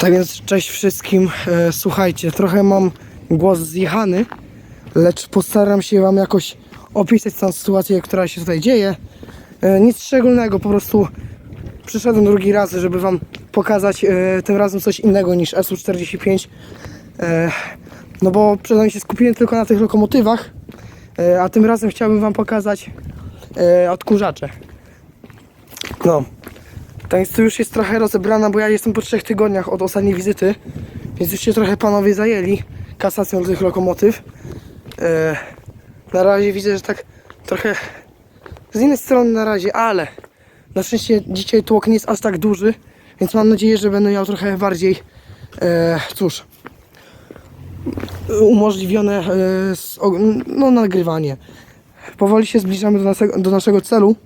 Tak więc cześć wszystkim. E, słuchajcie, trochę mam głos zjechany, lecz postaram się wam jakoś opisać tę sytuację, która się tutaj dzieje. E, nic szczególnego, po prostu przyszedłem drugi raz, żeby wam pokazać e, tym razem coś innego niż SU-45. E, no bo przed się skupiłem tylko na tych lokomotywach, a tym razem chciałbym wam pokazać odkurzacze. No. Ta już jest trochę rozebrana, bo ja jestem po trzech tygodniach od ostatniej wizyty, więc już się trochę panowie zajęli kasacją tych lokomotyw. E, na razie widzę, że tak trochę z innej strony na razie, ale na szczęście dzisiaj tłok nie jest aż tak duży, więc mam nadzieję, że będę miał trochę bardziej, e, cóż, umożliwione e, no, nagrywanie. Powoli się zbliżamy do, naszego, do naszego celu.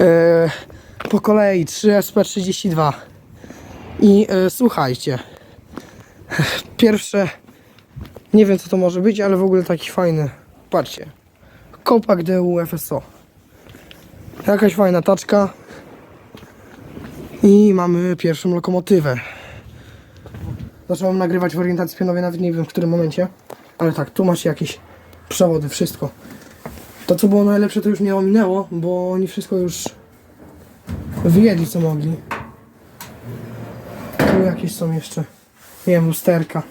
E, po kolei 3SP32 i e, słuchajcie. Pierwsze nie wiem co to może być, ale w ogóle taki fajny patrzcie. Kopak DU FSO jakaś fajna taczka. I mamy pierwszą lokomotywę. Zacząłem nagrywać w orientacji pionowej, nawet nie wiem w którym momencie. Ale tak, tu macie jakieś przewody, wszystko. To co było najlepsze to już mnie ominęło, bo oni wszystko już wyjedli co mogli. Tu jakieś są jeszcze, nie wiem, lusterka.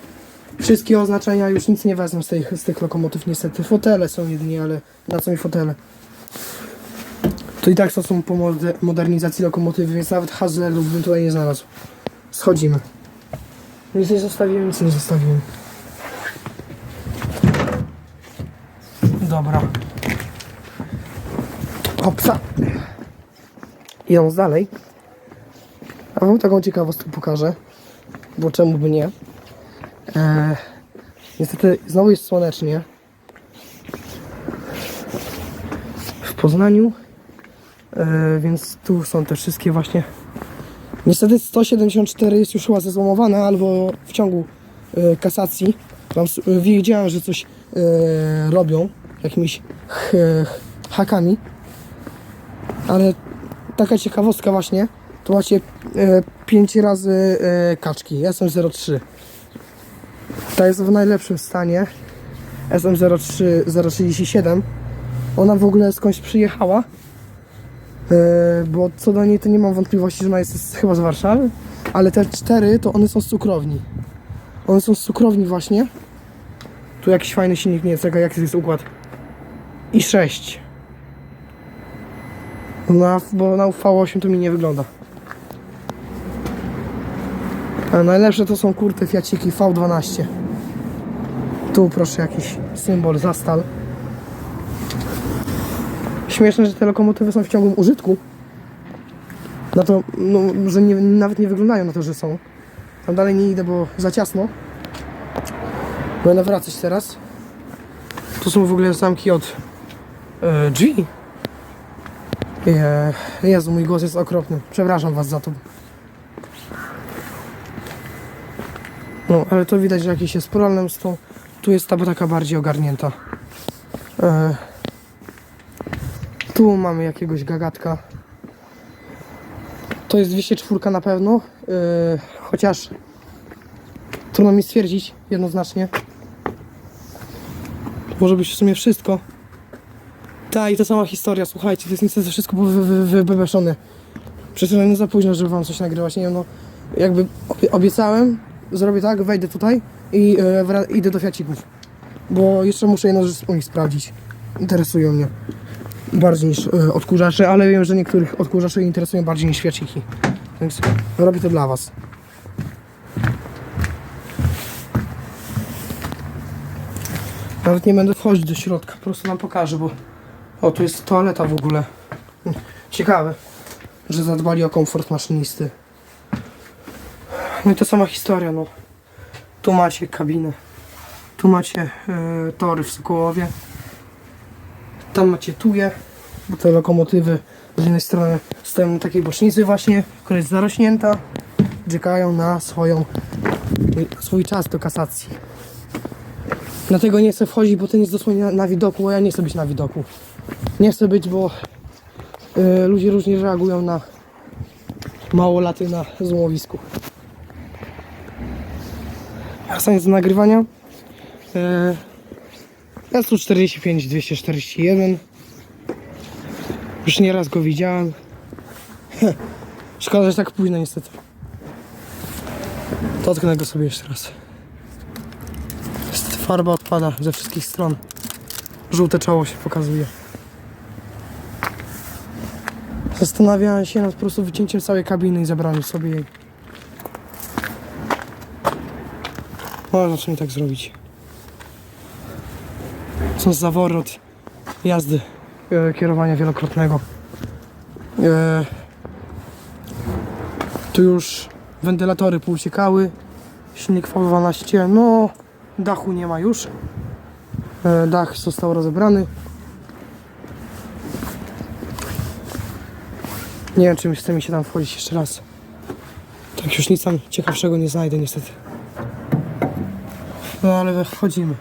Wszystkie oznaczenia już nic nie wezmę z tych, z tych lokomotyw niestety. Fotele są jedynie, ale na co mi fotele? To i tak to są po moder- modernizacji lokomotywy, więc nawet Hazlerów bym tutaj nie znalazł. Schodzimy. Nic nie zostawiłem, nic nie zostawiłem. Dobra. Hopsa. Idąc dalej. A wam taką ciekawostkę pokażę. Bo czemu by nie. Eee, niestety znowu jest słonecznie. W Poznaniu. Eee, więc tu są te wszystkie właśnie. Niestety 174 jest już chyba zezłomowane albo w ciągu e, kasacji. Tam s- wiedziałem, że coś e, robią jakimiś ch, hakami. Ale taka ciekawostka właśnie, to macie e, 5 razy e, kaczki, SM03. Ta jest w najlepszym stanie. SM03 037. Ona w ogóle skądś przyjechała. E, bo co do niej to nie mam wątpliwości, że ona jest chyba z Warszawy. Ale te cztery to one są z cukrowni. One są z cukrowni właśnie. Tu jakiś fajny silnik, nie wiem to jest układ. I 6. Na, bo na V8 to mi nie wygląda. A najlepsze to są kurte Fiaciki V12. Tu proszę jakiś symbol za stal. Śmieszne, że te lokomotywy są w ciągłym użytku. Na to, no, że nie, nawet nie wyglądają na to, że są. Tam dalej nie idę, bo za ciasno. Będę wracać teraz. Tu są w ogóle zamki od e, drzwi. Je, Jezu, mój głos jest okropny. Przepraszam was za to. No, ale to widać, że jakiś jest problem z tą. Tu jest ta taka bardziej ogarnięta. E, tu mamy jakiegoś gagatka. To jest 204 na pewno. E, chociaż trudno mi stwierdzić jednoznacznie. Może być w sumie wszystko. Ta i ta sama historia, słuchajcie, to jest niestety wszystko wy- wy- wybebeszone. Przyszedłem za późno, żeby wam coś nagrywać, nie wiem, no jakby obie- obiecałem, zrobię tak, wejdę tutaj i e, idę do Fiacików. Bo jeszcze muszę jedną rzecz u nich sprawdzić. Interesują mnie bardziej niż e, odkurzacze, ale wiem, że niektórych odkurzaczy interesują bardziej niż Fiaciki. Więc robię to dla was. Nawet nie będę wchodzić do środka, po prostu wam pokażę, bo o, tu jest toaleta w ogóle. Ciekawe, że zadbali o komfort maszynisty. No i ta sama historia, no. Tu macie kabinę. Tu macie e, tory w Sokołowie. Tam macie tuje, bo te lokomotywy z jednej strony stoją na takiej bocznicy właśnie, która jest zarośnięta. Czekają na swoją, swój czas do kasacji. Dlatego nie chcę wchodzić, bo ten jest dosłownie na, na widoku, a ja nie chcę być na widoku. Nie chcę być, bo y, ludzie różnie reagują na małolaty na złomowisku. Wracając do nagrywania. E, S45 241. Już nieraz go widziałem. Szkoda, że tak późno niestety. Dotknę go sobie jeszcze raz. Farba odpada ze wszystkich stron. Żółte czoło się pokazuje. Zastanawiałem się nad po prostu wycięciem całej kabiny i zabraniem sobie jej. Można czasem tak zrobić. Są zawory od jazdy e, kierowania wielokrotnego. E, tu już wentylatory pouciekały. Silnik V12. No, dachu nie ma już. E, dach został rozebrany. Nie wiem, czy chce mi się tam wchodzić jeszcze raz. Tak już nic tam ciekawszego nie znajdę niestety. No ale wchodzimy.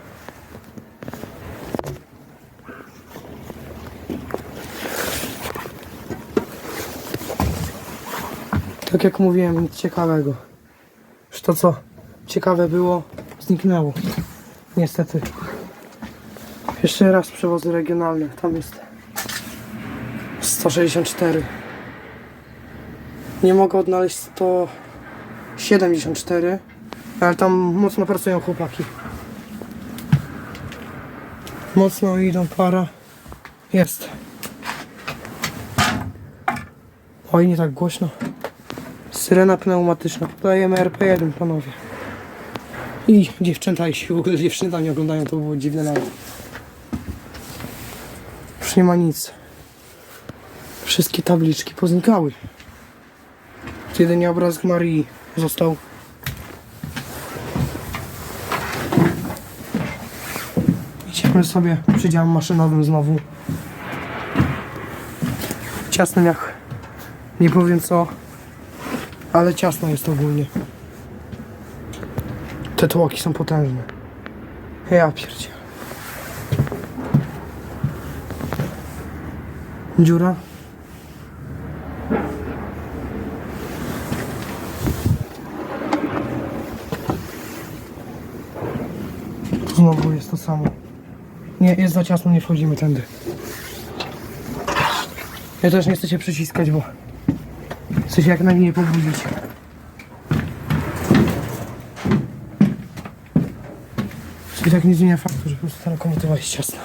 Tak jak mówiłem, nic ciekawego. Już to co ciekawe było, zniknęło. Niestety. Jeszcze raz przewozy regionalne. Tam jest 164. Nie mogę odnaleźć 174, ale tam mocno pracują chłopaki. Mocno idą para. Jest. Oj, nie tak głośno. Syrena pneumatyczna. Podajemy RP1, panowie. I dziewczęta, jeśli w ogóle dziewczęta nie oglądają, to było dziwne nawet. Już nie ma nic. Wszystkie tabliczki poznikały. Jedynie obrazek Marii został. Idziemy sobie przydziałem maszynowym znowu. Ciasnym jak nie powiem co, ale ciasno jest ogólnie. Te tłoki są potężne. Ja pierdzie. Dziura. Znowu jest to samo. Nie, jest za ciasno, nie wchodzimy tędy. Ja też nie chcę się przyciskać, bo chcę się jak najmniej pobrudzić. I tak nie zmienia faktu, że po prostu ta lokomotywa jest ciasna.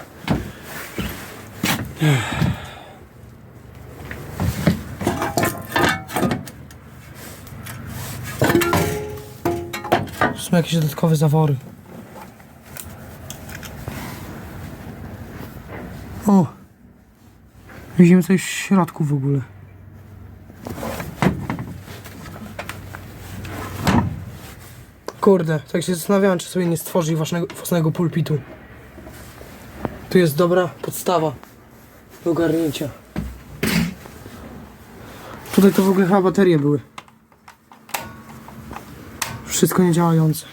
Są jakieś dodatkowe zawory. O! Widzimy coś w środku w ogóle. Kurde, tak się zastanawiałem, czy sobie nie stworzyć własnego, własnego pulpitu. Tu jest dobra podstawa do ogarnięcia. Tutaj to w ogóle chyba baterie były. Wszystko niedziałające.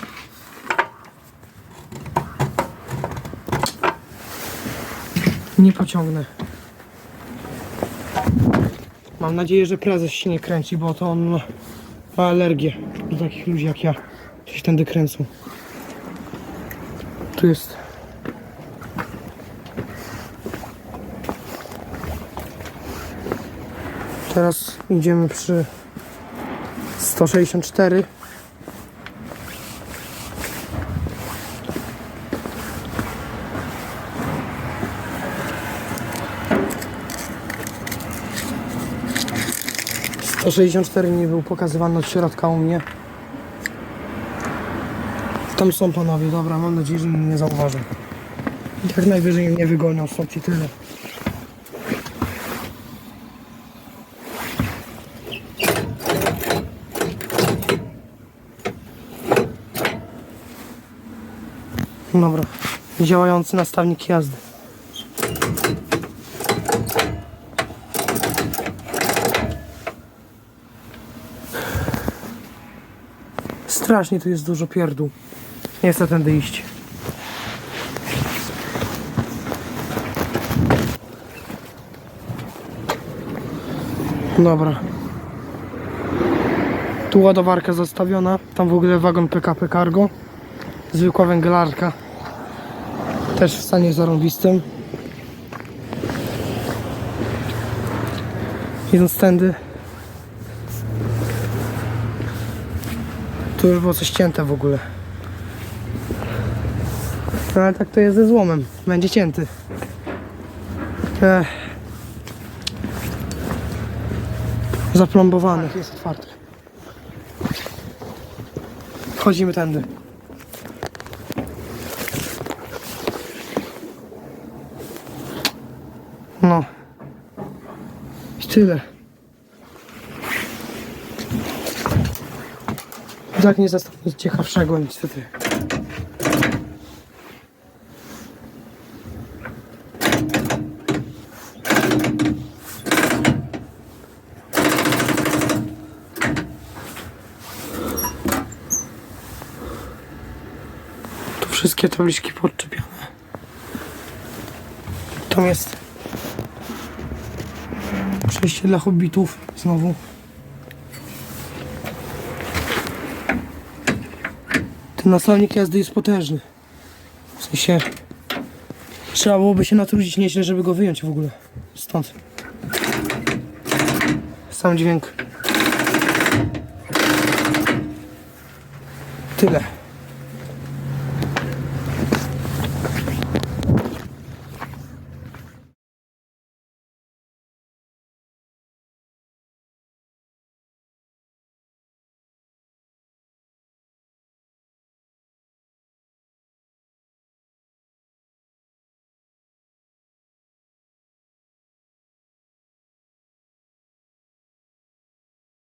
Nie pociągnę. Mam nadzieję, że prezes się nie kręci, bo to on ma- alergię do takich ludzi jak ja. Gdzieś tędy kręcą. Tu jest. Teraz idziemy przy 164. To 64 nie był pokazywany od środka u mnie. Tam są panowie, dobra, mam nadzieję, że mnie nie zauważą. Jak najwyżej mnie wygonią stąd i tyle. Dobra, działający nastawnik jazdy. Strasznie tu jest dużo pierdół. Nie chcę tędy iść. Dobra. Tu ładowarka zostawiona. Tam w ogóle wagon PKP Cargo. zwykła węglarka. Też w stanie zarąbistym. Idąc tędy. Tu już było coś cięte w ogóle. No ale tak to jest ze złomem. Będzie cięty. Ech. Zaplombowany. Jest otwarty. Wchodzimy tędy. No. I tyle. Tak nie zastał nic ciekawszego niestety. Tu wszystkie tabliczki podczepione. Tam jest przejście dla hobbitów znowu. Ten nasalnik jazdy jest potężny. W sensie trzeba byłoby się natrudzić nieźle, żeby go wyjąć w ogóle stąd. Sam dźwięk. Tyle.